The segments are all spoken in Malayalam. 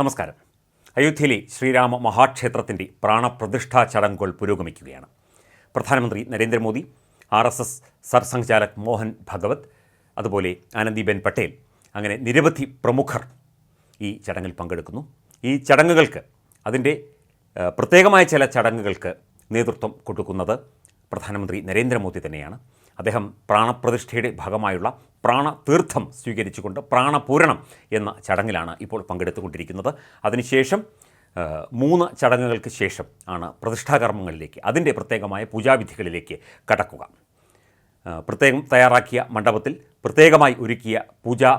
നമസ്കാരം. അയോധ്യയിലെ ശ്രീരാമ മഹാക്ഷേത്രത്തിന്റെ പ്രാണപ്രതിഷ്ഠാ ചടങ്ങുകൾ പുരോഗമിക്കുകയാണ്. പ്രധാനമന്ത്രി Narendra Modi R S S Sarsanghchalak Mohan Bhagwat അതുപോലെ ആനന്ദിബെൻ പട്ടേൽ അങ്ങനെ നിരവധി പ്രമുഖർ ഈ ചടങ്ങിൽ പങ്കെടുക്കുന്നു. ഈ ചടങ്ങുകൾക്ക് അതിന്റെ പ്രത്യേകമായ ചില ചടങ്ങുകൾക്ക് നേതൃത്വം കൊടുക്കുന്നത് പ്രധാനമന്ത്രി നരേന്ദ്രമോദി തന്നെയാണ്. അദ്ദേഹം പ്രാണപ്രതിഷ്ഠയുടെ ഭാഗമായുള്ള പ്രാണതീർത്ഥം സ്വീകരിച്ചുകൊണ്ട് പ്രാണപൂരണം എന്ന ചടങ്ങിലാണ് ഇപ്പോൾ പങ്കെടുത്തുകൊണ്ടിരിക്കുന്നത്. അതിനുശേഷം മൂന്ന് ചടങ്ങുകൾക്ക് ശേഷം ആണ് പ്രതിഷ്ഠാകർമ്മങ്ങളിലേക്ക് അതിന്റെ പ്രത്യേകമായ പൂജാവിധികളിലേക്ക് കടക്കുക. പ്രത്യേകം തയ്യാറാക്കിയ മണ്ഡപത്തിൽ പ്രത്യേകമായി ഒരുക്കിയ പൂജാ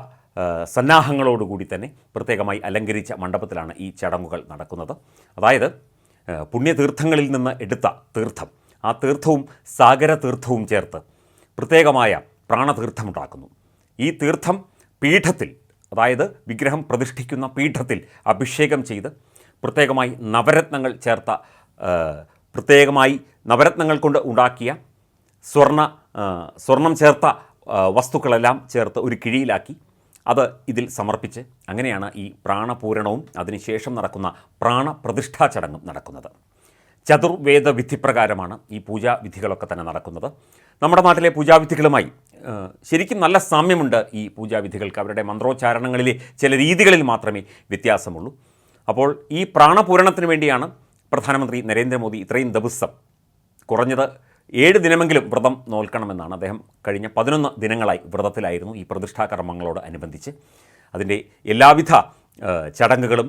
സന്നാഹങ്ങളോടുകൂടി തന്നെ പ്രത്യേകമായി അലങ്കരിച്ച മണ്ഡപത്തിലാണ് ഈ ചടങ്ങുകൾ നടക്കുന്നത്. അതായത് പുണ്യതീർത്ഥങ്ങളിൽ നിന്ന് എടുത്ത തീർത്ഥം ആ തീർത്ഥവും സാഗര തീർത്ഥവും ചേർത്ത് പ്രത്യേകമായ പ്രാണതീർത്ഥമുണ്ടാക്കുന്നു. ഈ തീർത്ഥം പീഠത്തിൽ അതായത് വിഗ്രഹം പ്രതിഷ്ഠിക്കുന്ന പീഠത്തിൽ അഭിഷേകം ചെയ്ത് പ്രത്യേകമായി നവരത്നങ്ങൾ ചേർത്ത പ്രത്യേകമായി നവരത്നങ്ങൾ കൊണ്ട് ഉണ്ടാക്കിയ സ്വർണ സ്വർണം ചേർത്ത വസ്തുക്കളെല്ലാം ചേർത്ത് ഒരു കിഴിയിലാക്കി അത് ഇതിൽ സമർപ്പിച്ച് അങ്ങനെയാണ് ഈ പ്രാണപൂരണവും അതിനുശേഷം നടക്കുന്ന പ്രാണപ്രതിഷ്ഠാ ചടങ്ങും നടക്കുന്നത്. ചതുർവേദ വിധി പ്രകാരമാണ് ഈ പൂജാവിധികളൊക്കെ തന്നെ നടക്കുന്നത്. നമ്മുടെ നാട്ടിലെ പൂജാവിധികളുമായി ശരിക്കും നല്ല സാമ്യമുണ്ട് ഈ പൂജാവിധികൾക്ക്. അവരുടെ മന്ത്രോച്ചാരണങ്ങളിലെ ചില രീതികളിൽ മാത്രമേ വ്യത്യാസമുള്ളൂ. അപ്പോൾ ഈ പ്രാണപൂരണത്തിന് വേണ്ടിയാണ് പ്രധാനമന്ത്രി നരേന്ദ്രമോദി ഇത്രയും ദിവസം കുറഞ്ഞത് ഏഴ് ദിനമെങ്കിലും വ്രതം നോൽക്കണമെന്നാണ്. അദ്ദേഹം കഴിഞ്ഞ പതിനൊന്ന് ദിനങ്ങളായി വ്രതത്തിലായിരുന്നു ഈ പ്രതിഷ്ഠാ കർമ്മങ്ങളോട് അനുബന്ധിച്ച്. അതിന്റെ എല്ലാവിധ ചടങ്ങുകളും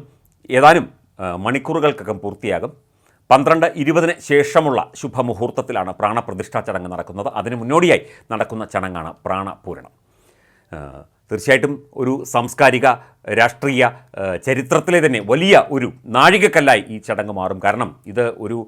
ഏതാനും മണിക്കൂറുകൾക്കകം പൂർത്തിയാകും. പന്ത്രണ്ട് ഇരുപതിന് ശേഷമുള്ള ശുഭമുഹൂർത്തത്തിലാണ് പ്രാണപ്രതിഷ്ഠാ ചടങ്ങ് നടക്കുന്നത്. അതിന് മുന്നോടിയായി നടക്കുന്ന ചടങ്ങാണ് പ്രാണപൂരണം. തീർച്ചയായിട്ടും ഒരു സാംസ്കാരിക രാഷ്ട്രീയ ചരിത്രത്തിലെ തന്നെ വലിയ ഒരു നാഴികക്കല്ലായി ഈ ചടങ്ങ് മാറും. കാരണം ഇത് ഒരു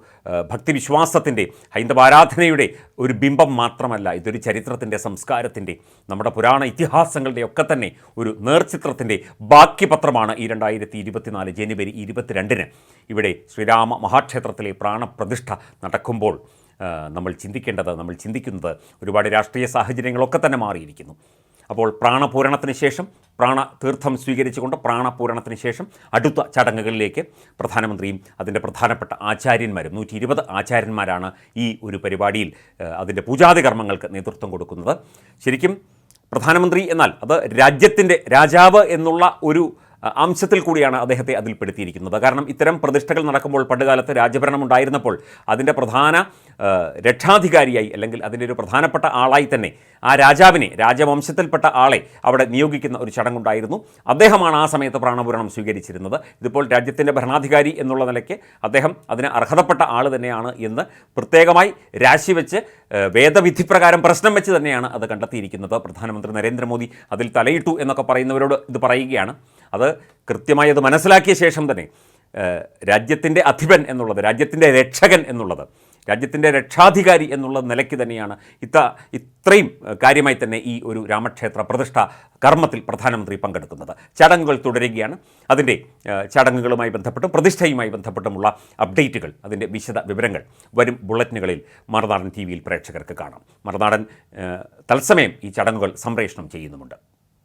ഭക്തിവിശ്വാസത്തിന്റെ ഹൈന്ദവാരാധനയുടെ ഒരു ബിംബം മാത്രമല്ല. ഇതൊരു ചരിത്രത്തിന്റെ സംസ്കാരത്തിന്റെ നമ്മുടെ പുരാണ ഇതിഹാസങ്ങളുടെ ഒക്കെ തന്നെ ഒരു നേർചിത്രത്തിന്റെ ബാക്കി പത്രമാണ് ഈ രണ്ടായിരത്തി ഇരുപത്തിനാല് ജനുവരി ഇരുപത്തിരണ്ടിന്. ഇവിടെ ശ്രീരാമ മഹാക്ഷേത്രത്തിലെ പ്രാണപ്രതിഷ്ഠ നടക്കുമ്പോൾ നമ്മൾ ചിന്തിക്കേണ്ടത് നമ്മൾ ചിന്തിക്കുന്നത് ഒരുപാട് രാഷ്ട്രീയ സാഹചര്യങ്ങളൊക്കെ തന്നെ മാറിയിരിക്കുന്നു. അപ്പോൾ പ്രാണപൂരണത്തിന് ശേഷം പ്രാണ തീർത്ഥം സ്വീകരിച്ചുകൊണ്ട് പ്രാണപൂരണത്തിന് ശേഷം അടുത്ത ചടങ്ങുകളിലേക്ക് പ്രധാനമന്ത്രിയും അതിന്റെ പ്രധാനപ്പെട്ട ആചാര്യന്മാരും നൂറ്റി ഇരുപത് ആചാര്യന്മാരാണ് ഈ ഒരു പരിപാടിയിൽ അതിന്റെ പൂജാതി കർമ്മങ്ങൾക്ക് നേതൃത്വം കൊടുക്കുന്നത്. ശരിക്കും പ്രധാനമന്ത്രി എന്നാൽ അത് രാജ്യത്തിന്റെ രാജാവ് എന്നുള്ള ഒരു അംശത്തിൽ കൂടിയാണ് അദ്ദേഹത്തെ അതിൽ പെടുത്തിയിരിക്കുന്നത് കാരണം ഇത്തരം പ്രതിഷ്ഠകൾ നടക്കുമ്പോൾ പണ്ടുകാലത്ത് രാജഭരണം ഉണ്ടായിരുന്നപ്പോൾ അതിന്റെ പ്രധാന രക്ഷാധികാരിയായി അല്ലെങ്കിൽ അതിന്റെ ഒരു പ്രധാനപ്പെട്ട ആളായി തന്നെ ആ രാജാവിനെ രാജവംശത്തിൽപ്പെട്ട ആളെ അവിടെ നിയോഗിക്കുന്ന ഒരു ചടങ്ങുണ്ടായിരുന്നു. അദ്ദേഹമാണ് ആ സമയത്ത് പ്രാണപൂരണം സ്വീകരിച്ചിരുന്നത്. ഇതിപ്പോൾ രാജ്യത്തിന്റെ ഭരണാധികാരി എന്നുള്ള നിലയ്ക്ക് അദ്ദേഹം അതിന് അർഹതപ്പെട്ട ആൾ തന്നെയാണ് എന്ന് പ്രത്യേകമായി രാശിവെച്ച് വെച്ച് വേദവിധി പ്രകാരം പ്രശ്നം വെച്ച് തന്നെയാണ് അത് കണ്ടെത്തിയിരിക്കുന്നത്. പ്രധാനമന്ത്രി നരേന്ദ്രമോദി അതിൽ തലയിട്ടു എന്നൊക്കെ പറയുന്നവരോട് ഇത് പറയുകയാണ്. അത് കൃത്യമായി അത് മനസ്സിലാക്കിയ ശേഷം തന്നെ രാജ്യത്തിന്റെ അധിപൻ എന്നുള്ളത് രാജ്യത്തിന്റെ രക്ഷകൻ എന്നുള്ളത് രാജ്യത്തിന്റെ രക്ഷാധികാരി എന്നുള്ള നിലയ്ക്ക് തന്നെയാണ് ഇത്ത ഇത്രയും കാര്യമായി തന്നെ ഈ ഒരു രാമക്ഷേത്ര പ്രതിഷ്ഠ കർമ്മത്തിൽ പ്രധാനമന്ത്രി പങ്കെടുക്കുന്നത്. ചടങ്ങുകൾ തുടരുകയാണ്. അതിന്റെ ചടങ്ങുകളുമായി ബന്ധപ്പെട്ടും പ്രതിഷ്ഠയുമായി ബന്ധപ്പെട്ടുമുള്ള അപ്ഡേറ്റുകൾ അതിന്റെ വിശദ വിവരങ്ങൾ വരും ബുള്ളറ്റിനുകളിൽ മറുനാടൻ ടി വിയിൽ പ്രേക്ഷകർക്ക് കാണാം. മറുനാടൻ തത്സമയം ഈ ചടങ്ങുകൾ സംപ്രേഷണം ചെയ്യുന്നുമുണ്ട്.